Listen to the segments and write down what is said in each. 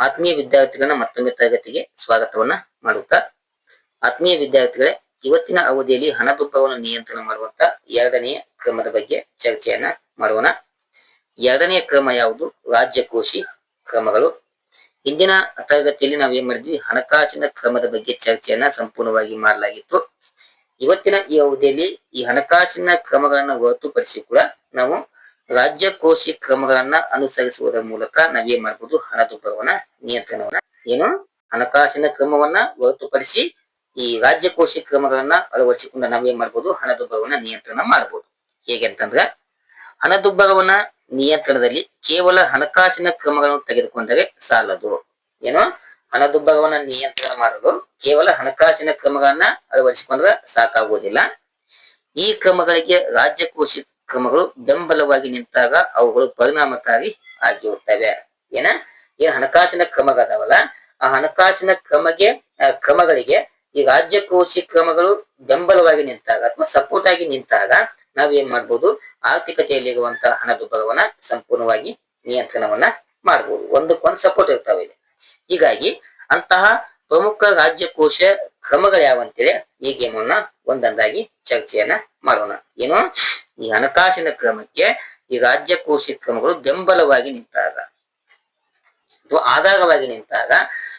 ಆತ್ಮೀಯ ವಿದ್ಯಾರ್ಥಿಗಳನ್ನ ಮತ್ತೊಮ್ಮೆ ತರಗತಿಗೆ ಸ್ವಾಗತವನ್ನ ಮಾಡುತ್ತಾ, ಆತ್ಮೀಯ ವಿದ್ಯಾರ್ಥಿಗಳೇ, ಇವತ್ತಿನ ಅವಧಿಯಲ್ಲಿ ಹಣದುಬ್ಬರವನ್ನು ನಿಯಂತ್ರಣ ಮಾಡುವಂತ ಎರಡನೆಯ ಕ್ರಮದ ಬಗ್ಗೆ ಚರ್ಚೆಯನ್ನ ಮಾಡೋಣ. ಎರಡನೆಯ ಕ್ರಮ ಯಾವುದು? ರಾಜ್ಯಕೋಶಿ ಕ್ರಮಗಳು. ಇಂದಿನ ತರಗತಿಯಲ್ಲಿ ನಾವು ಏನ್ ಮಾಡಿದ್ವಿ? ಹಣಕಾಸಿನ ಕ್ರಮದ ಬಗ್ಗೆ ಚರ್ಚೆಯನ್ನ ಸಂಪೂರ್ಣವಾಗಿ ಮಾಡಲಾಗಿತ್ತು. ಇವತ್ತಿನ ಈ ಅವಧಿಯಲ್ಲಿ ಈ ಹಣಕಾಸಿನ ಕ್ರಮಗಳನ್ನ ಹೊರತುಪಡಿಸಿ ಕೂಡ ನಾವು ರಾಜ್ಯಕೋಶಿ ಕ್ರಮಗಳನ್ನ ಅನುಸರಿಸುವುದರ ಮೂಲಕ ನಾವೇನ್ ಮಾಡ್ಬೋದು ಹಣದುಬ್ಬರವನ್ನ ನಿಯಂತ್ರಣವನ್ನ ಏನು ಹಣಕಾಸಿನ ಕ್ರಮವನ್ನ ಹೊರತುಪಡಿಸಿ ಈ ರಾಜ್ಯಕೋಶಿ ಕ್ರಮಗಳನ್ನ ಅಳವಡಿಸಿಕೊಂಡು ನಾವೇನ್ ಮಾಡ್ಬೋದು ಹಣದುಬ್ಬರವನ್ನ ನಿಯಂತ್ರಣ ಮಾಡಬಹುದು ಹೇಗೆ ಅಂತಂದ್ರ ಹಣದುಬ್ಬರವನ್ನ ನಿಯಂತ್ರಣದಲ್ಲಿ ಕೇವಲ ಹಣಕಾಸಿನ ಕ್ರಮಗಳನ್ನು ತೆಗೆದುಕೊಂಡರೆ ಸಾಲದು. ಏನು ಹಣದುಬ್ಬರವನ್ನ ನಿಯಂತ್ರಣ ಮಾಡಲು ಕೇವಲ ಹಣಕಾಸಿನ ಕ್ರಮಗಳನ್ನ ಅಳವಡಿಸಿಕೊಂಡ್ರೆ ಸಾಕಾಗುವುದಿಲ್ಲ ಈ ಕ್ರಮಗಳಿಗೆ ರಾಜ್ಯಕೋಶಿ ಕ್ರಮಗಳು ಬೆಂಬಲವಾಗಿ ನಿಂತಾಗ ಅವುಗಳು ಪರಿಣಾಮಕಾರಿ ಆಗಿರುತ್ತವೆ. ಏನ? ಏನ್ ಹಣಕಾಸಿನ ಕ್ರಮಗಳದಾವಲ್ಲ? ಆ ಹಣಕಾಸಿನ ಕ್ರಮಗೆ ಕ್ರಮಗಳಿಗೆ ಈ ರಾಜ್ಯಕೋಶಿ ಕ್ರಮಗಳು ಬೆಂಬಲವಾಗಿ ನಿಂತಾಗ ಅಥವಾ ಸಪೋರ್ಟ್ ಆಗಿ ನಿಂತಾಗ ನಾವೇನ್ ಮಾಡ್ಬೋದು? ಆರ್ಥಿಕತೆಯಲ್ಲಿರುವಂತಹ ಹಣದುಬ್ಬರವನ್ನ ಸಂಪೂರ್ಣವಾಗಿ ನಿಯಂತ್ರಣವನ್ನ ಮಾಡಬಹುದು ಒಂದಕ್ಕೊಂದು ಸಪೋರ್ಟ್ ಇರ್ತಾವೆ ಇಲ್ಲಿ. ಹೀಗಾಗಿ ಅಂತಹ ಪ್ರಮುಖ ರಾಜ್ಯಕೋಶ ಕ್ರಮಗಳು ಯಾವಂತೇಳಿ ಈ ಗೇಮನ್ನ ಒಂದೊಂದಾಗಿ ಚರ್ಚೆಯನ್ನ ಮಾಡೋಣ. ಏನು? ಈ ಹಣಕಾಸಿನ ಕ್ರಮಕ್ಕೆ ಈ ರಾಜ್ಯಕೋಶಿ ಕ್ರಮಗಳು ಬೆಂಬಲವಾಗಿ ನಿಂತಾಗ. ಅಥವಾ ಆಧಾರವಾಗಿ ನಿಂತಾಗ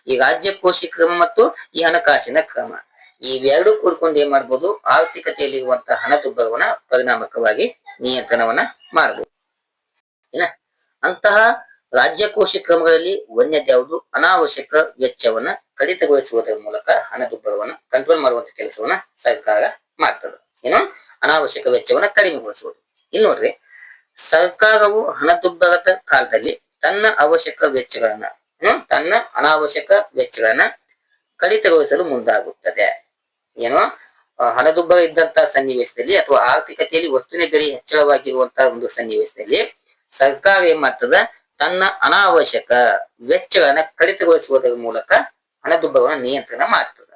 ಈ ರಾಜ್ಯ ಕೋಶಿ ಕ್ರಮ ಮತ್ತು ಈ ಹಣಕಾಸಿನ ಕ್ರಮ. ಇವೆರಡು ಕೂಡ್ಕೊಂಡು ಏನ್ ಮಾಡ್ಬೋದು? ಆರ್ಥಿಕತೆಯಲ್ಲಿರುವಂತಹ ಹಣದುಬ್ಬರವನ್ನ ಪರಿಣಾಮಕವಾಗಿ ನಿಯಂತ್ರಣವನ್ನ ಮಾಡಬಹುದು ಏನ? ಅಂತಹ ರಾಜ್ಯಕೋಶಿ ಕ್ರಮಗಳಲ್ಲಿ ಒಂದ್ಯಾವುದು ಯಾವುದು? ಅನಾವಶ್ಯಕ ವೆಚ್ಚವನ್ನ ಕಡಿತಗೊಳಿಸುವುದರ ಮೂಲಕ ಹಣದುಬ್ಬರವನ್ನ ಕಂಟ್ರೋಲ್ ಮಾಡುವಂತ ಕೆಲಸವನ್ನ ಸರ್ಕಾರ ಮಾಡ್ತದೆ. ಏನು? ಅನಾವಶ್ಯಕ ವೆಚ್ಚವನ್ನ ಕಡಿಮೆಗೊಳಿಸುವುದು. ಇಲ್ಲಿ ನೋಡ್ರಿ, ಸರ್ಕಾರವು ಹಣದುಬ್ಬರದ ಕಾಲದಲ್ಲಿ ತನ್ನ ಅವಶ್ಯಕ ವೆಚ್ಚಗಳನ್ನ ತನ್ನ ಅನಾವಶ್ಯಕ ವೆಚ್ಚಗಳನ್ನ ಕಡಿತಗೊಳಿಸಲು ಮುಂದಾಗುತ್ತದೆ. ಏನು? ಹಣದುಬ್ಬರ ಇದ್ದಂತಹ ಸನ್ನಿವೇಶದಲ್ಲಿ ಅಥವಾ ಆರ್ಥಿಕತೆಯಲ್ಲಿ ವಸ್ತುವಿನ ಬೆಲೆ ಹೆಚ್ಚಳವಾಗಿರುವಂತಹ ಒಂದು ಸನ್ನಿವೇಶದಲ್ಲಿ ಸರ್ಕಾರ ಏನ್ ಮಾಡ್ತದ? ತನ್ನ ಅನಾವಶ್ಯಕ ವೆಚ್ಚಗಳನ್ನ ಕಡಿತಗೊಳಿಸುವುದರ ಮೂಲಕ ಹಣದುಬ್ಬರವನ್ನು ನಿಯಂತ್ರಣ ಮಾಡ್ತದ.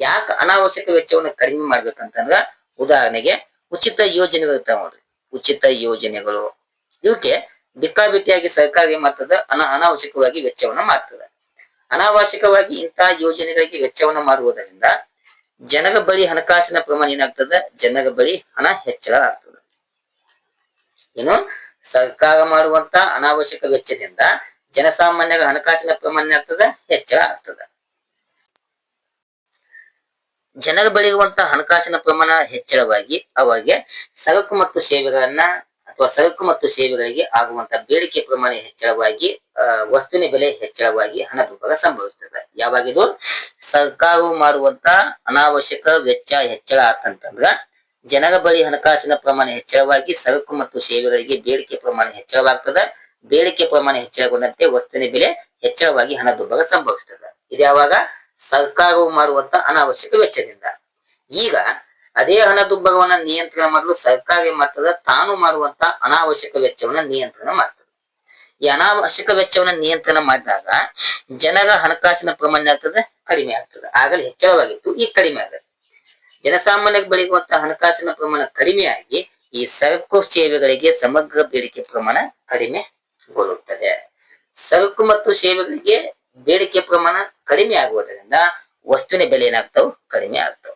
ಯಾಕೆ ಅನಾವಶ್ಯಕ ವೆಚ್ಚವನ್ನು ಕಡಿಮೆ ಮಾಡ್ಬೇಕಂತಂದ್ರ ಉದಾಹರಣೆಗೆ ಉಚಿತ ಯೋಜನೆಗಳು ನೋಡ್ರಿ. ಉಚಿತ ಯೋಜನೆಗಳು ಇವಕ್ಕೆ ಬಿಕ್ಕಾಬಿಟ್ಟಿಯಾಗಿ ಸರ್ಕಾರ ಏನ್ ಮಾಡ್ತದ, ಅನ ಅನಾವಶ್ಯಕವಾಗಿ ವೆಚ್ಚವನ್ನ ಮಾಡ್ತದ. ಅನಾವಶ್ಯಕವಾಗಿ ಇಂತಹ ಯೋಜನೆಗಳಿಗೆ ವೆಚ್ಚವನ್ನ ಮಾಡುವುದರಿಂದ ಜನರ ಬಳಿ ಹಣಕಾಸಿನ ಪ್ರಮಾಣ ಏನಾಗ್ತದ? ಜನರ ಬಳಿ ಹಣ ಹೆಚ್ಚಳ ಆಗ್ತದ. ಏನು ಸರ್ಕಾರ ಮಾಡುವಂತ ಅನಾವಶ್ಯಕ ವೆಚ್ಚದಿಂದ ಜನಸಾಮಾನ್ಯರ ಹಣಕಾಸಿನ ಪ್ರಮಾಣ ಆಗ್ತದ, ಹೆಚ್ಚಳ ಆಗ್ತದ. ಜನರ ಬೆಳೆಯುವಂತ ಹಣಕಾಸಿನ ಪ್ರಮಾಣ ಹೆಚ್ಚಳವಾಗಿ ಅವರಿಗೆ ಸರಕು ಮತ್ತು ಸೇವೆಗಳನ್ನ ಅಥವಾ ಸರಕು ಮತ್ತು ಸೇವೆಗಳಿಗೆ ಆಗುವಂತ ಬೇಡಿಕೆ ಪ್ರಮಾಣ ಹೆಚ್ಚಳವಾಗಿ ವಸ್ತುವಿನ ಬೆಲೆ ಹೆಚ್ಚಳವಾಗಿ ಹಣದುಬ್ಬರ ಸಂಭವಿಸ್ತದೆ. ಯಾವಾಗಿದು ಸರ್ಕಾರವು ಮಾಡುವಂತ ಅನಾವಶ್ಯಕ ವೆಚ್ಚ ಹೆಚ್ಚಳ ಆತಂತಂದ್ರ ಜನರ ಬಳಿ ಹಣಕಾಸಿನ ಪ್ರಮಾಣ ಹೆಚ್ಚಳವಾಗಿ ಸರಕು ಮತ್ತು ಸೇವೆಗಳಿಗೆ ಬೇಡಿಕೆ ಪ್ರಮಾಣ ಹೆಚ್ಚಳವಾಗ್ತದ. ಬೇಡಿಕೆ ಪ್ರಮಾಣ ಹೆಚ್ಚಳಗೊಂಡಂತೆ ವಸ್ತುವಿನ ಬೆಲೆ ಹೆಚ್ಚಳವಾಗಿ ಹಣದುಬ್ಬರ ಸಂಭವಿಸ್ತದೆ. ಇದು ಯಾವಾಗ? ಸರ್ಕಾರವು ಮಾಡುವಂತಹ ಅನಾವಶ್ಯಕ ವೆಚ್ಚದಿಂದ. ಈಗ ಅದೇ ಹಣದುಬ್ಬರವನ್ನ ನಿಯಂತ್ರಣ ಮಾಡಲು ಸರ್ಕಾರ ತಾನು ಮಾಡುವಂತಹ ಅನಾವಶ್ಯಕ ವೆಚ್ಚವನ್ನ ನಿಯಂತ್ರಣ ಮಾಡ್ತದೆ. ಈ ಅನಾವಶ್ಯಕ ವೆಚ್ಚವನ್ನ ನಿಯಂತ್ರಣ ಮಾಡಿದಾಗ ಜನರ ಹಣಕಾಸಿನ ಪ್ರಮಾಣ ಆಗ್ತದೆ, ಕಡಿಮೆ ಆಗ್ತದೆ. ಆಗಲೇ ಹೆಚ್ಚಳವಾಗಿತ್ತು, ಈಗ ಕಡಿಮೆ ಆಗತ್ತೆ. ಜನಸಾಮಾನ್ಯರ ಬರೆಯುವಂತಹ ಹಣಕಾಸಿನ ಪ್ರಮಾಣ ಕಡಿಮೆಯಾಗಿ ಈ ಸರಕು ಸೇವೆಗಳಿಗೆ ಸಮಗ್ರ ಬೇಡಿಕೆ ಪ್ರಮಾಣ ಕಡಿಮೆಗೊಳ್ಳುತ್ತದೆ ಸರಕು ಮತ್ತು ಸೇವೆಗಳಿಗೆ ಬೇಡಿಕೆ ಪ್ರಮಾಣ ಕಡಿಮೆ ಆಗುವುದರಿಂದ ವಸ್ತುವಿನ ಬೆಲೆ ಏನಾಗ್ತಾವ್ ಕಡಿಮೆ ಆಗ್ತಾವ.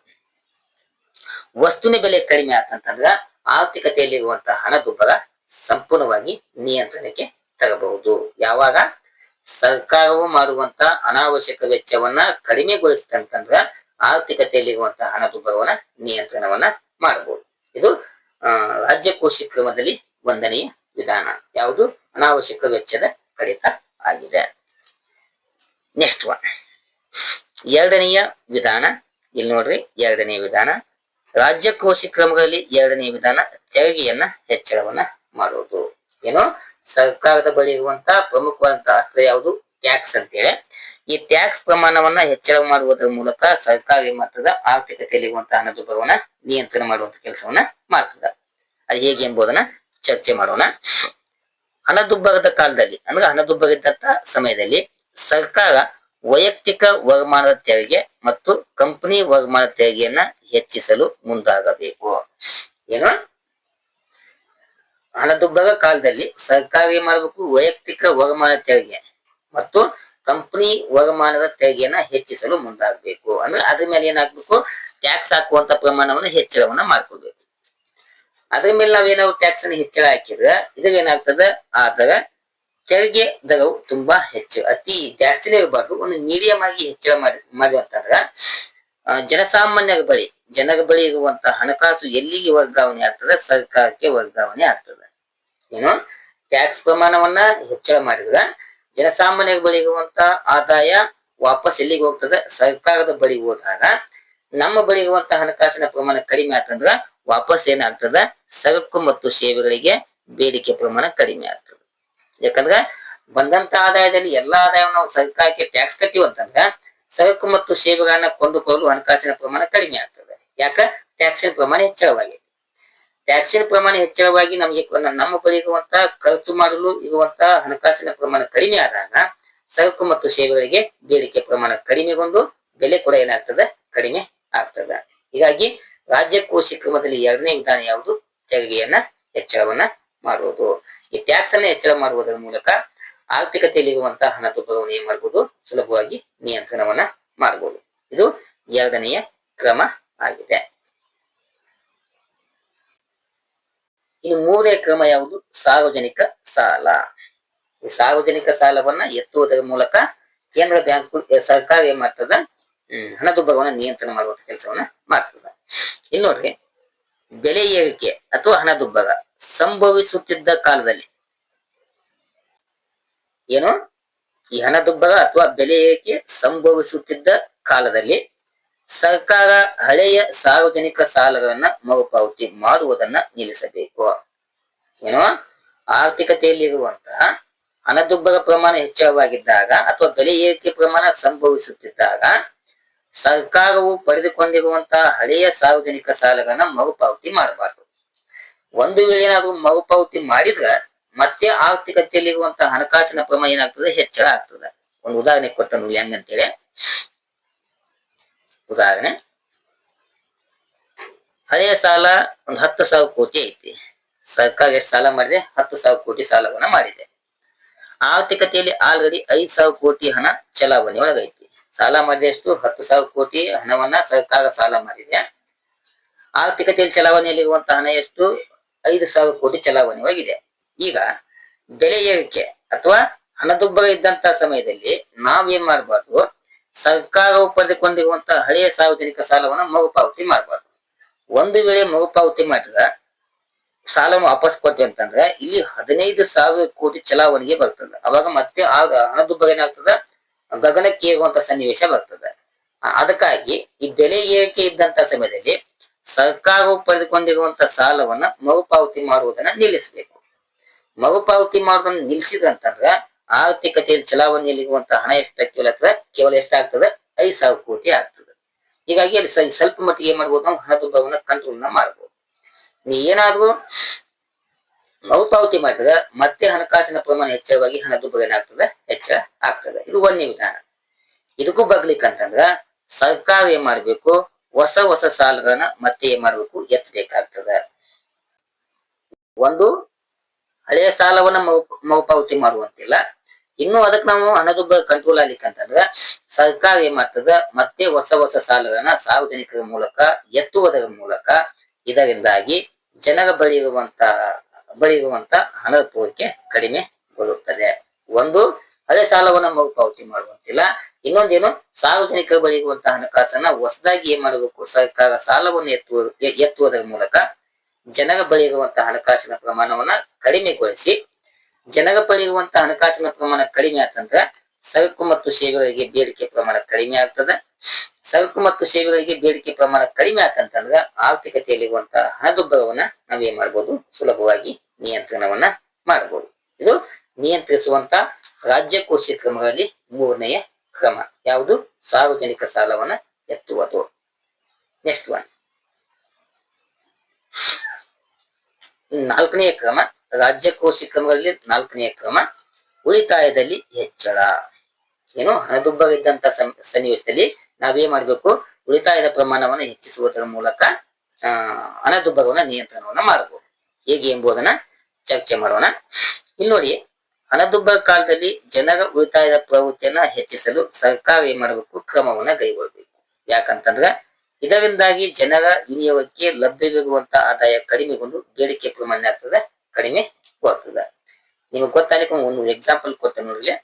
ವಸ್ತುವಿನ ಬೆಲೆ ಕಡಿಮೆ ಆತಂತಂದ್ರ ಆರ್ಥಿಕತೆಯಲ್ಲಿರುವಂತಹ ಹಣದುಬ್ಬರ ಸಂಪೂರ್ಣವಾಗಿ ನಿಯಂತ್ರಣಕ್ಕೆ ತರಬಹುದು ಯಾವಾಗ? ಸರ್ಕಾರವು ಮಾಡುವಂತ ಅನಾವಶ್ಯಕ ವೆಚ್ಚವನ್ನ ಕಡಿಮೆಗೊಳಿಸ್ತಂತಂದ್ರ ಆರ್ಥಿಕತೆಯಲ್ಲಿರುವಂತಹ ಹಣದುಬ್ಬರವನ್ನ ನಿಯಂತ್ರಣವನ್ನ ಮಾಡಬಹುದು ಇದು ರಾಜ್ಯ ರಾಜ್ಯಕೋಶಿ ಕ್ರಮದಲ್ಲಿ ಒಂದನೆಯ ವಿಧಾನ. ಯಾವುದು? ಅನಾವಶ್ಯಕ ವೆಚ್ಚದ ಕಡಿತ ಆಗಿದೆ. ನೆಕ್ಸ್ಟ್ ಒನ್ ಎರಡನೆಯ ವಿಧಾನ. ಇಲ್ಲಿ ನೋಡ್ರಿ, ಎರಡನೆಯ ವಿಧಾನ. ರಾಜ್ಯಕೋಶಿ ಕ್ರಮಗಳಲ್ಲಿ ಎರಡನೇ ವಿಧಾನ, ತೆರಿಗೆಯನ್ನ ಹೆಚ್ಚಳವನ್ನ ಮಾಡುವುದು ಏನು? ಸರ್ಕಾರದ ಬಳಿ ಇರುವಂತಹ ಪ್ರಮುಖವಾದಂತಹ ಅಸ್ತ್ರ ಯಾವುದು? ಟ್ಯಾಕ್ಸ್ ಅಂತೇಳಿ ಈ ಟ್ಯಾಕ್ಸ್ ಪ್ರಮಾಣವನ್ನ ಹೆಚ್ಚಳ ಮಾಡುವುದರ ಮೂಲಕ ಸರ್ಕಾರಿ ಮಟ್ಟದ ಆರ್ಥಿಕತೆಯಲ್ಲಿ ಆರ್ಥಿಕತೆಯಲ್ಲಿರುವಂತಹ ಹಣದುಬ್ಬರವನ್ನ ನಿಯಂತ್ರಣ ಮಾಡುವಂತ ಕೆಲಸವನ್ನ ಮಾಡ್ತದ. ಅದು ಹೇಗೆ ಎಂಬುದನ್ನ ಚರ್ಚೆ ಮಾಡೋಣ. ಹಣದುಬ್ಬರದ ಕಾಲದಲ್ಲಿ, ಅಂದ್ರೆ ಹಣದುಬ್ಬರ ಇದ್ದಂತ ಸಮಯದಲ್ಲಿ ಸರ್ಕಾರ ವೈಯಕ್ತಿಕ ವರಮಾನದ ತೆರಿಗೆ ಮತ್ತು ಕಂಪನಿ ವರಮಾನ ತೆರಿಗೆಯನ್ನ ಹೆಚ್ಚಿಸಲು ಮುಂದಾಗಬೇಕು. ಏನು? ಹಣದುಬ್ಬರ ಕಾಲದಲ್ಲಿ ಸರ್ಕಾರ ಏನ್ ಮಾಡಬೇಕು, ವೈಯಕ್ತಿಕ ವರಮಾನ ತೆರಿಗೆ. ಮತ್ತು ಕಂಪನಿ ವರಮಾನದ ತೆರಿಗೆಯನ್ನ ಹೆಚ್ಚಿಸಲು ಮುಂದಾಗಬೇಕು. ಅಂದ್ರೆ ಅದ್ರ ಮೇಲೆ ಏನಾಗ್ಬೇಕು? ಟ್ಯಾಕ್ಸ್ ಹಾಕುವಂತ ಪ್ರಮಾಣವನ್ನು ಹೆಚ್ಚಳವನ್ನ ಮಾಡ್ಕೋಬೇಕು. ಅದ್ರ ಮೇಲೆ ನಾವೇನಾದ್ರು ಟ್ಯಾಕ್ಸ್ ಅನ್ನು ಹೆಚ್ಚಳ ಹಾಕಿದ್ರೆ ಇದ್ರ ಏನಾಗ್ತದ? ಆದಾಗ ತೆರಿಗೆ ದರವು ತುಂಬಾ ಹೆಚ್ಚು. ಅತಿ ಜಾಸ್ತಿನೇ ಇರಬಾರ್ದು. ಒಂದು ಮೀಡಿಯಂ ಆಗಿ ಹೆಚ್ಚಳ ಮಾಡಿ ಆ, ಜನಸಾಮಾನ್ಯರ ಬಳಿ ಜನರ ಬಳಿ ಇರುವಂತ ಹಣಕಾಸು ಎಲ್ಲಿಗೆ ವರ್ಗಾವಣೆ ಆಗ್ತದೆ? ಸರ್ಕಾರಕ್ಕೆ ವರ್ಗಾವಣೆ ಆಗ್ತದೆ. ಏನು? ಟ್ಯಾಕ್ಸ್ ಪ್ರಮಾಣವನ್ನ ಹೆಚ್ಚಳ ಮಾಡಿದ್ರೆ ಜನಸಾಮಾನ್ಯರ ಬಳಿ ಇರುವಂತ ಆದಾಯ ವಾಪಸ್ ಎಲ್ಲಿಗೆ ಹೋಗ್ತದೆ? ಸರ್ಕಾರದ ಬಳಿ ಹೋದಾಗ ನಮ್ಮ ಬಳಿ ಇರುವಂತ ಹಣಕಾಸಿನ ಪ್ರಮಾಣ ಕಡಿಮೆ ಆತಂದ್ರ ವಾಪಸ್ ಏನಾಗ್ತದ? ಸರಕು ಮತ್ತು ಸೇವೆಗಳಿಗೆ ಬೇಡಿಕೆ ಪ್ರಮಾಣ ಕಡಿಮೆ ಆಗ್ತದೆ. ಯಾಕಂದ್ರ ಬಂದಂತ ಆದಾಯದಲ್ಲಿ ಎಲ್ಲಾ ಆದಾಯವನ್ನು ನಾವು ಸರ್ಕಾರಕ್ಕೆ ಟ್ಯಾಕ್ಸ್ ಕಟ್ಟಿವಂತಂದ್ರ ಸರಕು ಮತ್ತು ಸೇವೆಗಳನ್ನ ಕೊಂಡುಕೊಳ್ಳಲು ಹಣಕಾಸಿನ ಪ್ರಮಾಣ ಕಡಿಮೆ ಆಗ್ತದೆ. ಯಾಕ? ಟ್ಯಾಕ್ಸಿನ ಪ್ರಮಾಣ ಹೆಚ್ಚಳವಾಗಿದೆ. ಟ್ಯಾಕ್ಸಿನ ಪ್ರಮಾಣ ಹೆಚ್ಚಳವಾಗಿ ನಮಗೆ ನಮ್ಮ ಬಳಿ ಇರುವಂತಹ ಖರ್ಚು ಮಾಡಲು ಇರುವಂತಹ ಹಣಕಾಸಿನ ಪ್ರಮಾಣ ಕಡಿಮೆ ಆದಾಗ ಸರಕು ಮತ್ತು ಸೇವೆಗಳಿಗೆ ಬೇಡಿಕೆ ಪ್ರಮಾಣ ಕಡಿಮೆಗೊಂಡು ಬೆಲೆ ಕೂಡ ಏನಾಗ್ತದೆ? ಕಡಿಮೆ ಆಗ್ತದೆ. ಹೀಗಾಗಿ ರಾಜ್ಯ ಕೋಶಿ ಕ್ರಮದಲ್ಲಿ ಎರಡನೇ ವಿಧಾನ ಯಾವುದು? ತೆರಿಗೆಯನ್ನ ಹೆಚ್ಚಳವನ್ನ ಮಾಡುವುದು. ಈ ಟ್ಯಾಕ್ಸ್ ಅನ್ನ ಹೆಚ್ಚಳ ಮಾಡುವುದರ ಮೂಲಕ ಆರ್ಥಿಕತೆಯಲ್ಲಿರುವಂತಹ ಹಣದುಬ್ಬರವನ್ನು ಏನ್ ಮಾಡಬಹುದು ಸುಲಭವಾಗಿ ನಿಯಂತ್ರಣವನ್ನ ಮಾಡಬಹುದು ಇದು ಎರಡನೆಯ ಕ್ರಮ ಆಗಿದೆ. ಇನ್ನು ಮೂರನೇ ಕ್ರಮ ಯಾವುದು? ಸಾರ್ವಜನಿಕ ಸಾಲ. ಈ ಸಾರ್ವಜನಿಕ ಸಾಲವನ್ನ ಎತ್ತುವುದರ ಮೂಲಕ ಕೇಂದ್ರ ಬ್ಯಾಂಕ್ ಸರ್ಕಾರ ಏನ್ ಮಾಡ್ತದ? ಹಣದುಬ್ಬರವನ್ನು ನಿಯಂತ್ರಣ ಮಾಡುವಂತ ಕೆಲಸವನ್ನ ಮಾಡ್ತದ. ಇಲ್ಲಿ ನೋಡ್ರಿ, ಬೆಲೆ ಏರಿಕೆ ಅಥವಾ ಹಣದುಬ್ಬರ ಸಂಭವಿಸುತ್ತಿದ್ದ ಕಾಲದಲ್ಲಿ ಏನು? ಈ ಹಣದುಬ್ಬರ ಅಥವಾ ಬೆಲೆ ಏರಿಕೆ ಸಂಭವಿಸುತ್ತಿದ್ದ ಕಾಲದಲ್ಲಿ ಸರ್ಕಾರ ಹಳೆಯ ಸಾರ್ವಜನಿಕ ಸಾಲಗಳನ್ನ ಮರುಪಾವತಿ ಮಾಡುವುದನ್ನ ನಿಲ್ಲಿಸಬೇಕು. ಏನು ಆರ್ಥಿಕತೆಯಲ್ಲಿರುವಂತಹ ಹಣದುಬ್ಬರ ಪ್ರಮಾಣ ಹೆಚ್ಚಳವಾಗಿದ್ದಾಗ ಅಥವಾ ಬೆಲೆ ಏರಿಕೆ ಪ್ರಮಾಣ ಸಂಭವಿಸುತ್ತಿದ್ದಾಗ ಸರ್ಕಾರವು ಪಡೆದುಕೊಂಡಿರುವಂತಹ ಹಳೆಯ ಸಾರ್ವಜನಿಕ ಸಾಲಗಳನ್ನ ಮರುಪಾವತಿ ಮಾಡಬಾರದು. ಒಂದು ವೇಳೆ ಏನಾದ್ರು ಮರುಪಾವತಿ ಮಾಡಿದ್ರೆ ಮತ್ತೆ ಆರ್ಥಿಕತೆಯಲ್ಲಿರುವಂತಹ ಹಣಕಾಸಿನ ಪ್ರಮಾಣ ಏನಾಗ್ತದೆ? ಹೆಚ್ಚಳ ಆಗ್ತದೆ. ಒಂದು ಉದಾಹರಣೆ ಕೊಟ್ಟ ನೋಡಿ ಹೆಂಗಂತೇಳಿ. ಉದಾಹರಣೆ. ಹಳೆಯ ಸಾಲ ಒಂದು ಹತ್ತು ಸಾವಿರ ಕೋಟಿ ಐತಿ. ಸರ್ಕಾರ ಎಷ್ಟು ಸಾಲ ಮಾಡಿದೆ? ಹತ್ತು ಸಾವಿರ ಕೋಟಿ ಸಾಲವನ್ನ ಮಾಡಿದೆ. ಆರ್ಥಿಕತೆಯಲ್ಲಿ ಆಲ್ರೆಡಿ ಐದ್ ಸಾವಿರ ಕೋಟಿ ಹಣ ಚಲಾವಣೆ ಒಳಗೈತಿ. ಸಾಲ ಮಾಡಿದೆ ಎಷ್ಟು? ಹತ್ತು ಸಾವಿರ ಕೋಟಿ ಹಣವನ್ನ ಸರ್ಕಾರ ಸಾಲ ಮಾಡಿದೆ. ಆರ್ಥಿಕತೆಯಲ್ಲಿ ಚಲಾವಣೆಯಲ್ಲಿರುವಂತಹ ಹಣ ಎಷ್ಟು? ಐದು ಸಾವಿರ ಕೋಟಿ ಚಲಾವಣೆ ಒಳಗಿದೆ. ಈಗ ಬೆಲೆ ಏರಿಕೆ ಅಥವಾ ಹಣದುಬ್ಬರ ಇದ್ದಂತ ಸಮಯದಲ್ಲಿ ನಾವೇನ್ ಮಾಡಬಾರ್ದು? ಸರ್ಕಾರವು ಪಡೆದುಕೊಂಡಿರುವಂತಹ ಹಳೆಯ ಸಾರ್ವಜನಿಕ ಸಾಲವನ್ನ ಮರುಪಾವತಿ ಮಾಡಬಾರ್ದು. ಒಂದು ವೇಳೆ ಮರುಪಾವತಿ ಮಾಡಿದ ಸಾಲವನ್ನು ವಾಪಸ್ ಕೊಟ್ವಿ ಅಂತಂದ್ರೆ ಇಲ್ಲಿ ಹದಿನೈದು ಸಾವಿರ ಕೋಟಿ ಚಲಾವಣೆಗೆ ಬರ್ತದೆ. ಅವಾಗ ಮತ್ತೆ ಆ ಹಣದುಬ್ಬರ ಏನಾಗ್ತದ ಗಗನಕ್ಕೆ ಏರುವಂತ ಸನ್ನಿವೇಶ ಬರ್ತದೆ. ಅದಕ್ಕಾಗಿ ಈ ಬೆಲೆ ಏರಿಕೆ ಇದ್ದಂತ ಸಮಯದಲ್ಲಿ ಸರ್ಕಾರವು ಪಡೆದುಕೊಂಡಿರುವಂತ ಸಾಲವನ್ನ ಮರುಪಾವತಿ ಮಾಡುವುದನ್ನ ನಿಲ್ಲಿಸಬೇಕು. ಮರುಪಾವತಿ ಮಾಡೋದನ್ನ ನಿಲ್ಲಿಸಿದಂತಂದ್ರ ಆರ್ಥಿಕತೆಯಲ್ಲಿ ಚಲಾವಣೆಯಲ್ಲಿರುವಂತಹ ಹಣ ಎಷ್ಟಾಗ್ತಿಲ್ಲ ಅಥವಾ ಕೇವಲ ಎಷ್ಟಾಗ್ತದೆ? ಐದ್ ಸಾವಿರ ಕೋಟಿ ಆಗ್ತದೆ. ಹೀಗಾಗಿ ಅಲ್ಲಿ ಸ್ವಲ್ಪ ಮಟ್ಟಿಗೆ ಏನ್ ಮಾಡ್ಬೋದು ನಾವು ಹಣದುಬ್ಬರವನ್ನ ಕಂಟ್ರೋಲ್ ನೀ ಏನಾದ್ರೂ ಮರುಪಾವತಿ ಮಾಡಿದ್ರೆ ಮತ್ತೆ ಹಣಕಾಸಿನ ಪ್ರಮಾಣ ಹೆಚ್ಚಳವಾಗಿ ಹಣದುಬ್ಬರ ಏನಾಗ್ತದೆ? ಹೆಚ್ಚ ಆಗ್ತದೆ. ಇದು ಒಂದೇ ವಿಧಾನ. ಇದಕ್ಕೂ ಬಗ್ಲಿಕ್ಕಂತಂದ್ರ ಸರ್ಕಾರ ಏನ್ ಮಾಡ್ಬೇಕು? ಹೊಸ ಹೊಸ ಸಾಲಗಳನ್ನ ಮತ್ತೆ ಏನ್ ಮಾಡ್ಬೇಕು? ಎತ್ತಬೇಕಾಗ್ತದ. ಒಂದು ಹಳೆಯ ಸಾಲವನ್ನ ಮರು- ಮರುಪಾವತಿ ಮಾಡುವಂತಿಲ್ಲ. ಇನ್ನು ಅದಕ್ಕೆ ನಾವು ಹಣದುಬ್ಬರ ಕಂಟ್ರೋಲ್ ಆಗ್ಲಿಕ್ಕಂತಂದ್ರ ಸರ್ಕಾರ ಏನ್ ಮಾಡ್ತದ, ಮತ್ತೆ ಹೊಸ ಹೊಸ ಸಾಲಗಳನ್ನ ಸಾರ್ವಜನಿಕರ ಮೂಲಕ, ಎತ್ತುವುದರ ಮೂಲಕ ಇದರಿಂದಾಗಿ ಜನರ ಬಳಿ ಇರುವಂತ ಬಳಿ ಇರುವಂತ ಹಣದ ಪೂರೈಕೆ ಕಡಿಮೆ ಬರುತ್ತದೆ ಒಂದು, ಅದೇ ಸಾಲವನ್ನ ಮರುಪಾವತಿ ಮಾಡುವಂತಿಲ್ಲ. ಇನ್ನೊಂದೇನು, ಸಾರ್ವಜನಿಕರ ಬಳಿ ಇರುವಂತಹ ಹಣಕಾಸನ್ನ ಹೊಸದಾಗಿ ಏನ್ ಮಾಡಬೇಕು, ಸರ್ಕಾರ ಸಾಲವನ್ನು ಎತ್ತುವ, ಎತ್ತುವುದರ ಮೂಲಕ ಜನರ ಬಳಿ ಇರುವಂತಹ ಹಣಕಾಸಿನ ಪ್ರಮಾಣವನ್ನ ಕಡಿಮೆಗೊಳಿಸಿ ಜನರ ಪಡೆಯುವಂತ ಹಣಕಾಸಿನ ಪ್ರಮಾಣ ಕಡಿಮೆ ಆತಂದ್ರ ಸರಕು ಮತ್ತು ಸೇವೆಗಳಿಗೆ ಬೇಡಿಕೆ ಪ್ರಮಾಣ ಕಡಿಮೆ ಆಗ್ತದೆ. ಸರಕು ಮತ್ತು ಸೇವೆಗಳಿಗೆ ಬೇಡಿಕೆ ಪ್ರಮಾಣ ಕಡಿಮೆ ಆತಂತಂದ್ರ ಆರ್ಥಿಕತೆಯಲ್ಲಿರುವಂತಹ ಹಣದುಬ್ಬರವನ್ನ ನಾವೇನ್ ಮಾಡ್ಬೋದು? ಸುಲಭವಾಗಿ ನಿಯಂತ್ರಣವನ್ನ ಮಾಡಬಹುದು ಇದು ನಿಯಂತ್ರಿಸುವಂತ ರಾಜ್ಯ ಕೋಶಿ ಕ್ರಮಗಳಲ್ಲಿ ಮೂರನೆಯ ಕ್ರಮ. ಯಾವುದು? ಸಾರ್ವಜನಿಕ ಸಾಲವನ್ನ ಎತ್ತುವುದು. ನೆಕ್ಸ್ಟ್ ಒನ್ ನಾಲ್ಕನೆಯ ಕ್ರಮ. ರಾಜ್ಯ ಕೋಶಿ ಕ್ರಮಗಳಲ್ಲಿ ನಾಲ್ಕನೆಯ ಕ್ರಮ, ಉಳಿತಾಯದಲ್ಲಿ ಹೆಚ್ಚಳ. ಏನು? ಸನ್- ಸನ್ನಿವೇಶದಲ್ಲಿ ನಾವೇನ್ ಮಾಡ್ಬೇಕು? ಉಳಿತಾಯದ ಪ್ರಮಾಣವನ್ನು ಹೆಚ್ಚಿಸುವುದರ ಮೂಲಕ, ಆ, ಹಣದುಬ್ಬರವನ್ನ ನಿಯಂತ್ರಣವನ್ನ ಮಾಡಬಹುದು ಹೇಗೆ ಎಂಬುದನ್ನ ಚರ್ಚೆ ಮಾಡೋಣ. ಇಲ್ಲಿ ನೋಡಿ, ಹಣದುಬ್ಬರ ಕಾಲದಲ್ಲಿ ಜನರ ಉಳಿತಾಯದ ಪ್ರವೃತ್ತಿಯನ್ನ ಹೆಚ್ಚಿಸಲು ಸರ್ಕಾರ ಏನ್ ಮಾಡಬೇಕು? ಕ್ರಮವನ್ನ ಕೈಗೊಳ್ಳಬೇಕು ಯಾಕಂತಂದ್ರ, ಇದರಿಂದಾಗಿ ಜನರ ವಿನಿಯೋಗಕ್ಕೆ ಲಭ್ಯವಿರುವಂತ ಆದಾಯ ಕಡಿಮೆಗೊಂಡು ಬೇಡಿಕೆ ಪ್ರಮಾಣ ಆಗ್ತದೆ. ಕಡಿಮೆ ಗೊತ್ತದ ನಿಮಗೆ ಗೊತ್ತಾಗಲಿಕ್ಕೆ ಒಂದು ಎಕ್ಸಾಂಪಲ್ ಕೊಡ್ತೇನೆ ನೋಡ್ಲಿ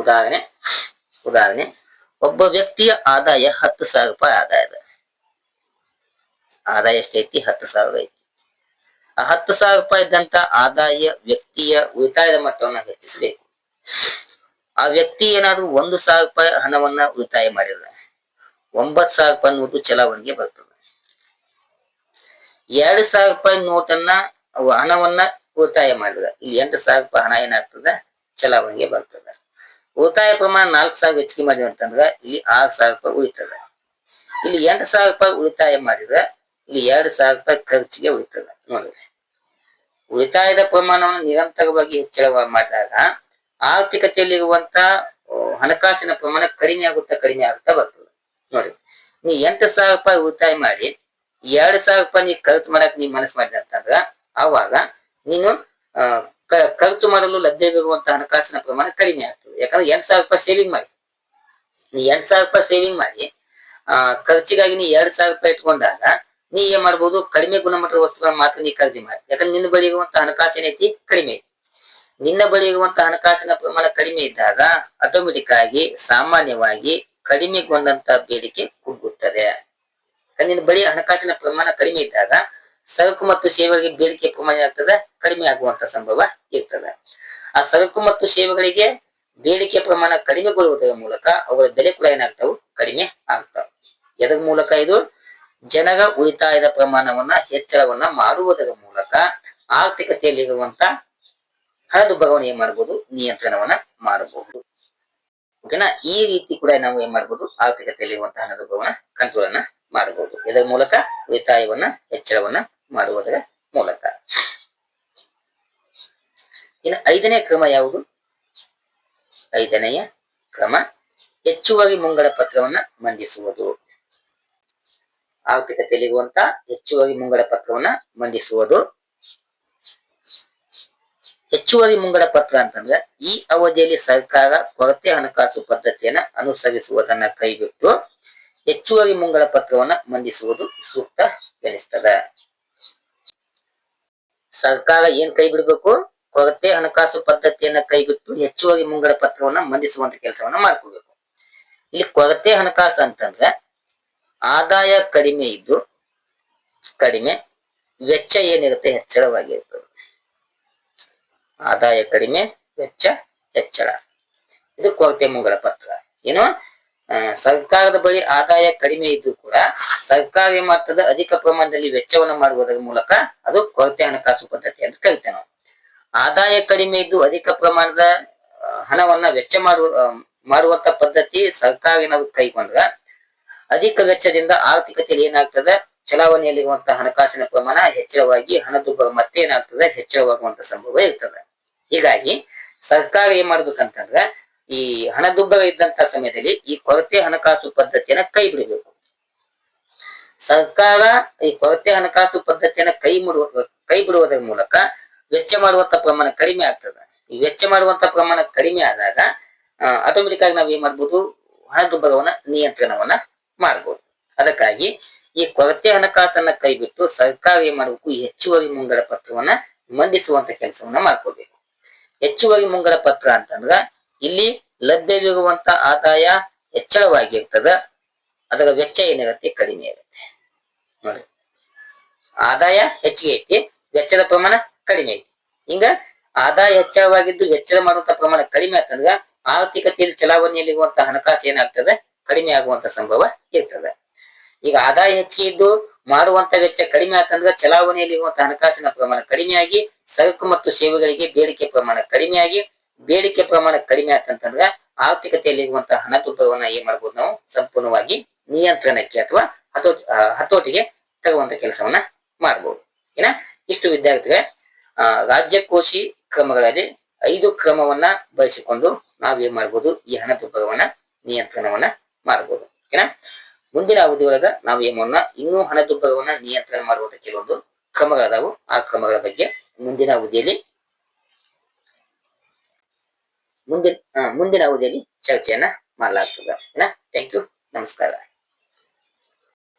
ಉದಾಹರಣೆ ಉದಾಹರಣೆ. ಒಬ್ಬ ವ್ಯಕ್ತಿಯ ಆದಾಯ ಹತ್ತು ಸಾವಿರ ರೂಪಾಯಿ ಆದಾಯ ಆದಾಯ ಎಷ್ಟೈತಿ? ಹತ್ತು ಸಾವಿರ ಐತಿ. ಆ ಹತ್ತು ಸಾವಿರ ರೂಪಾಯಿ ಇದ್ದಂತ ಆದಾಯ ವ್ಯಕ್ತಿಯ ಉಳಿತಾಯದ ಮಟ್ಟವನ್ನು ಹೆಚ್ಚಿಸಬೇಕು. ಆ ವ್ಯಕ್ತಿ ಏನಾದ್ರೂ ಒಂದು ಸಾವಿರ ರೂಪಾಯಿ ಹಣವನ್ನ ಉಳಿತಾಯ ಮಾಡಿದ ಒಂಬತ್ತು ಸಾವಿರ ರೂಪಾಯಿ ನೋಟು ಚಲಾವಣೆಗೆ ಬರ್ತದೆ. ಎರಡು ಸಾವಿರ ರೂಪಾಯಿ ನೋಟನ್ನ ಹಣವನ್ನ ಉಳಿತಾಯ ಮಾಡಿದ. ಇಲ್ಲಿ ಎಂಟು ಸಾವಿರ ರೂಪಾಯಿ ಹಣ ಏನಾಗ್ತದ? ಚಲಾವಣೆಗೆ ಬರ್ತದ. ಉಳಿತಾಯ ಪ್ರಮಾಣ ನಾಲ್ಕು ಸಾವಿರ ಹೆಚ್ಚಿಗೆ ಮಾಡಿದ ಅಂತಂದ್ರೆ ಇಲ್ಲಿ ಆರು ಸಾವಿರ ರೂಪಾಯಿ ಉಳಿತದ. ಇಲ್ಲಿ ಎಂಟು ಸಾವಿರ ರೂಪಾಯಿ ಉಳಿತಾಯ ಮಾಡಿದ್ರ, ಇಲ್ಲಿ ಎರಡು ಸಾವಿರ ರೂಪಾಯಿ ಖರ್ಚಿಗೆ ಉಳಿತದ. ನೋಡ್ರಿ ಉಳಿತಾಯದ ಪ್ರಮಾಣವನ್ನು ನಿರಂತರವಾಗಿ ಹೆಚ್ಚಳ ಮಾಡಿದಾಗ ಆರ್ಥಿಕತೆಯಲ್ಲಿರುವಂತ ಹಣಕಾಸಿನ ಪ್ರಮಾಣ ಕಡಿಮೆ ಆಗುತ್ತಾ ಕಡಿಮೆ ಆಗುತ್ತಾ ಬರ್ತದೆ. ನೋಡಿ. ನೀ ಎಂಟು ಸಾವಿರ ರೂಪಾಯಿ ಉಳಿತಾಯ ಮಾಡಿ ಎರಡ್ ಸಾವಿರ ರೂಪಾಯಿ ನೀ ಖರ್ಚು ಮಾಡಕ್ ನೀ ಮನಸ್ಸು ಮಾಡಿದೆ ಅಂತಂದ್ರ ಅವಾಗ ನೀನು ಖರ್ಚು ಮಾಡಲು ಲಭ್ಯವಿರುವಂತ ಹಣಕಾಸಿನ ಪ್ರಮಾಣ ಕಡಿಮೆ ಆಗ್ತದೆ. ಯಾಕಂದ್ರೆ ಎರಡ್ ಸಾವಿರ ರೂಪಾಯಿ ಸೇವಿಂಗ್ ಮಾಡಿ. ನೀ ಎಂಟ್ ಸಾವಿರ ರೂಪಾಯಿ ಸೇವಿಂಗ್ ಮಾಡಿ, ಆ, ಖರ್ಚಿಗಾಗಿ ನೀ ಎರಡ್ ಸಾವಿರ ರೂಪಾಯಿ ಇಟ್ಕೊಂಡಾಗ ನೀ ಏನ್ ಮಾಡ್ಬೋದು? ಕಡಿಮೆ ಗುಣಮಟ್ಟದ ವಸ್ತುಗಳನ್ನ ಮಾತ್ರ ನೀ ಖರೀದಿ ಮಾಡಿ. ಯಾಕಂದ್ರೆ ನಿನ್ನ ಬಳಿ ಇರುವಂತ ಹಣಕಾಸಿನ ಐತಿ ಕಡಿಮೆ ನಿನ್ನ ಬಳಿ ಇರುವಂತ ಹಣಕಾಸಿನ ಪ್ರಮಾಣ ಕಡಿಮೆ ಇದ್ದಾಗ ಆಟೋಮೆಟಿಕ್ ಆಗಿ ಸಾಮಾನ್ಯವಾಗಿ ಕಡಿಮೆಗೊಂಡಂತ ಬೇಡಿಕೆ ಕುಗ್ಗುತ್ತದೆ. ನಿನ್ನ ಬಳಿ ಹಣಕಾಸಿನ ಪ್ರಮಾಣ ಕಡಿಮೆ ಇದ್ದಾಗ ಸರಕು ಮತ್ತು ಸೇವೆಗಳಿಗೆ ಬೇಡಿಕೆ ಪ್ರಮಾಣ ಏನಾಗ್ತದೆ ಕಡಿಮೆ ಆಗುವಂತ ಸಂಭವ ಇರ್ತದೆ. ಆ ಸರಕು ಮತ್ತು ಸೇವೆಗಳಿಗೆ ಬೇಡಿಕೆ ಪ್ರಮಾಣ ಕಡಿಮೆಗೊಳ್ಳುವುದರ ಮೂಲಕ ಅವುಗಳ ಬೆಲೆ ಕೂಡ ಏನಾಗ್ತಾವು? ಕಡಿಮೆ ಆಗ್ತಾವ. ಎದರ ಮೂಲಕ ಇದು? ಜನರ ಉಳಿತಾಯದ ಪ್ರಮಾಣವನ್ನ, ಹೆಚ್ಚಳವನ್ನ ಮಾಡುವುದರ ಮೂಲಕ ಆರ್ಥಿಕತೆಯಲ್ಲಿರುವಂತ ಹಣದುಬ್ಬರವನ್ನು ಏನ್ ಮಾಡಬಹುದು ನಿಯಂತ್ರಣವನ್ನ ಮಾಡಬಹುದು ಓಕೆನಾ ಈ ರೀತಿ ಕೂಡ ನಾವು ಏನ್ ಮಾಡಬಹುದು ಆರ್ಥಿಕತೆಯಲ್ಲಿರುವಂತಹ ಹಣದುಬ್ಬರವನ್ನ ಕಂಟ್ರೋಲ್ ಅನ್ನ ಮಾಡಬಹುದು ಇದರ ಮೂಲಕ ಉಳಿತಾಯವನ್ನ, ಹೆಚ್ಚಳವನ್ನ ಮಾಡುವುದರ ಮೂಲಕ. ಇನ್ನು ಐದನೇ ಕ್ರಮ ಯಾವುದು? ಐದನೆಯ ಕ್ರಮ, ಹೆಚ್ಚುವರಿ ಮುಂಗಡ ಪತ್ರವನ್ನ ಮಂಡಿಸುವುದು. ಆರ್ಥಿಕತೆಯಲ್ಲಿರುವಂತ ಹೆಚ್ಚುವರಿ ಮುಂಗಡ ಪತ್ರವನ್ನ ಮಂಡಿಸುವುದು. ಹೆಚ್ಚುವರಿ ಮುಂಗಡ ಪತ್ರ ಅಂತಂದ್ರೆ, ಈ ಅವಧಿಯಲ್ಲಿ ಸರ್ಕಾರ ಕೊರತೆ ಹಣಕಾಸು ಪದ್ಧತಿಯನ್ನ ಅನುಸರಿಸುವುದನ್ನ ಕೈಬಿಟ್ಟು ಹೆಚ್ಚುವರಿ ಮುಂಗಡ ಪತ್ರವನ್ನ ಮಂಡಿಸುವುದು ಸೂಕ್ತ ಎನಿಸ್ತದ. ಸರ್ಕಾರ ಏನ್ ಕೈ ಬಿಡಬೇಕು? ಕೊರತೆ ಹಣಕಾಸು ಪದ್ಧತಿಯನ್ನ ಕೈಬಿಟ್ಟು ಹೆಚ್ಚುವರಿ ಮುಂಗಡ ಪತ್ರವನ್ನ ಮಂಡಿಸುವಂತ ಕೆಲಸವನ್ನ ಮಾಡ್ಕೋಬೇಕು. ಇಲ್ಲಿ ಕೊರತೆ ಹಣಕಾಸು ಅಂತಂದ್ರೆ ಆದಾಯ ಕಡಿಮೆ ಇದ್ದು ಕಡಿಮೆ ವೆಚ್ಚ ಏನಿರುತ್ತೆ ಹೆಚ್ಚಳವಾಗಿರ್ತದೆ. ಆದಾಯ ಕಡಿಮೆ ವೆಚ್ಚ ಹೆಚ್ಚಳ. ಇದು ಕೊರತೆ ಮುಂಗಡ ಪತ್ರ. ಏನು? ಸರ್ಕಾರದ ಬಳಿ ಆದಾಯ ಕಡಿಮೆ ಇದ್ದು ಕೂಡ ಸರ್ಕಾರಿ ಮಟ್ಟದ ಅಧಿಕ ಪ್ರಮಾಣದಲ್ಲಿ ವೆಚ್ಚವನ್ನು ಮಾಡುವುದರ ಮೂಲಕ ಅದು ಕೊರತೆ ಹಣಕಾಸು ಪದ್ಧತಿ ಅಂತ ಕರಿತೇವೆ ನಾವು. ಆದಾಯ ಕಡಿಮೆ ಇದ್ದು ಅಧಿಕ ಪ್ರಮಾಣದ ಹಣವನ್ನ ವೆಚ್ಚ ಮಾಡುವ ಮಾಡುವಂತ ಪದ್ಧತಿ ಸರ್ಕಾರ ಏನಾದ್ರು ಕೈಗೊಂಡ್ರ ಅಧಿಕ ವೆಚ್ಚದಿಂದ ಆರ್ಥಿಕತೆಯಲ್ಲಿ ಏನಾಗ್ತದೆ? ಚಲಾವಣೆಯಲ್ಲಿರುವಂತಹ ಹಣಕಾಸಿನ ಪ್ರಮಾಣ ಹೆಚ್ಚಳವಾಗಿ, ಹಣದುಬ್ಬರ ಮತ್ತೆ ಏನಾಗ್ತದೆ ಹೆಚ್ಚಳವಾಗುವಂತ ಸಂಭವ ಇರ್ತದೆ. ಹೀಗಾಗಿ ಸರ್ಕಾರ ಏನ್ ಮಾಡ್ಬೇಕಂತಂದ್ರೆ ಈ ಹಣದುಬ್ಬರ ಇದ್ದಂತ ಸಮಯದಲ್ಲಿ ಈ ಕೊರತೆ ಹಣಕಾಸು ಪದ್ಧತಿಯನ್ನ ಕೈ ಬಿಡಬೇಕು. ಸರ್ಕಾರ ಈ ಕೊರತೆ ಹಣಕಾಸು ಪದ್ಧತಿಯನ್ನ ಕೈ ಮುಡುವ, ಕೈ ಬಿಡುವುದರ ಮೂಲಕ ವೆಚ್ಚ ಮಾಡುವಂತ ಪ್ರಮಾಣ ಕಡಿಮೆ ಆಗ್ತದೆ. ಈ ವೆಚ್ಚ ಮಾಡುವಂತ ಪ್ರಮಾಣ ಕಡಿಮೆ ಆದಾಗ ಆಟೋಮೆಟಿಕ್ ಆಗಿ ನಾವ್ ಏನ್ ಮಾಡ್ಬೋದು? ಹಣದುಬ್ಬರವನ್ನ ನಿಯಂತ್ರಣವನ್ನ ಮಾಡ್ಬೋದು. ಅದಕ್ಕಾಗಿ ಈ ಕೊರತೆ ಹಣಕಾಸನ್ನ ಕೈಬಿಟ್ಟು ಸರ್ಕಾರ ಏನ್ ಮಾಡಬೇಕು? ಹೆಚ್ಚುವರಿ ಮುಂಗಡ ಪತ್ರವನ್ನ ಮಂಡಿಸುವಂತ ಕೆಲಸವನ್ನ ಮಾಡ್ಕೋಬೇಕು. ಹೆಚ್ಚುವರಿ ಮುಂಗಡ ಪತ್ರ ಅಂತಂದ್ರ ಇಲ್ಲಿ ಲಭ್ಯವಿರುವಂತ ಆದಾಯ ಹೆಚ್ಚಳವಾಗಿರ್ತದ. ಅದರ ವೆಚ್ಚ ಏನಿರುತ್ತೆ ಕಡಿಮೆ ಇರುತ್ತೆ. ನೋಡಿ. ಆದಾಯ ಹೆಚ್ಚಿಗೆ ಐತಿ, ವೆಚ್ಚದ ಪ್ರಮಾಣ ಕಡಿಮೆ ಐತಿ. ಹಿಂಗ ಆದಾಯ ಹೆಚ್ಚಳವಾಗಿದ್ದು ವೆಚ್ಚ ಮಾಡುವಂತ ಪ್ರಮಾಣ ಕಡಿಮೆ ಆತಂದ್ರ ಆರ್ಥಿಕತೆಯಲ್ಲಿ ಚಲಾವಣೆಯಲ್ಲಿರುವಂತ ಹಣಕಾಸು ಏನಾಗ್ತದೆ? ಕಡಿಮೆ ಆಗುವಂತ ಸಂಭವ ಇರ್ತದ. ಈಗ ಆದಾಯ ಹೆಚ್ಚಿಗೆ ಇದ್ದು ಮಾಡುವಂತ ವೆಚ್ಚ ಕಡಿಮೆ ಆತಂದ್ರೆ ಚಲಾವಣೆಯಲ್ಲಿರುವಂತಹ ಹಣಕಾಸಿನ ಪ್ರಮಾಣ ಕಡಿಮೆಯಾಗಿ ಸರಕು ಮತ್ತು ಸೇವೆಗಳಿಗೆ ಬೇಡಿಕೆ ಪ್ರಮಾಣ ಕಡಿಮೆಯಾಗಿ ಬೇಡಿಕೆ ಪ್ರಮಾಣ ಕಡಿಮೆ ಆಯ್ತಂತಂದ್ರೆ ಆರ್ಥಿಕತೆಯಲ್ಲಿ ಇರುವಂತಹ ಹಣದುಬ್ಬರವನ್ನ ಏನ್ ಮಾಡ್ಬೋದು ನಾವು? ಸಂಪೂರ್ಣವಾಗಿ ನಿಯಂತ್ರಣಕ್ಕೆ ಅಥವಾ ಹತೋ ಹತೋಟಿಗೆ ತರುವಂತ ಕೆಲಸವನ್ನ ಮಾಡ್ಬೋದು. ಏನ? ಇಷ್ಟು ವಿದ್ಯಾರ್ಥಿಗಳ ರಾಜ್ಯಕೋಶಿ ಕ್ರಮಗಳಲ್ಲಿ ಐದು ಕ್ರಮವನ್ನ ಬಳಸಿಕೊಂಡು ನಾವೇನ್ ಮಾಡ್ಬೋದು? ಈ ಹಣದುಬ್ಬರವನ್ನ ನಿಯಂತ್ರಣವನ್ನ ಮಾಡಬಹುದು ಓಕೆನಾ ಮುಂದಿನ ಅವಧಿಯೊಳಗ ನಾವು ಏನ್ ಮಾಡೋಣ? ಇನ್ನೂ ಹಣದುಬ್ಬರವನ್ನ ನಿಯಂತ್ರಣ ಮಾಡುವಂತ ಕೆಲವೊಂದು ಕ್ರಮಗಳಾದವು. ಆ ಕ್ರಮಗಳ ಬಗ್ಗೆ ಮುಂದಿನ ಅವಧಿಯಲ್ಲಿ ಮುಂದಿನ ಮುಂದಿನ ಅವಧಿಯಲ್ಲಿ ಚರ್ಚೆಯನ್ನ ಮಾಡಲಾಗ್ತದೆ. ಥ್ಯಾಂಕ್ ಯು ನಮಸ್ಕಾರ.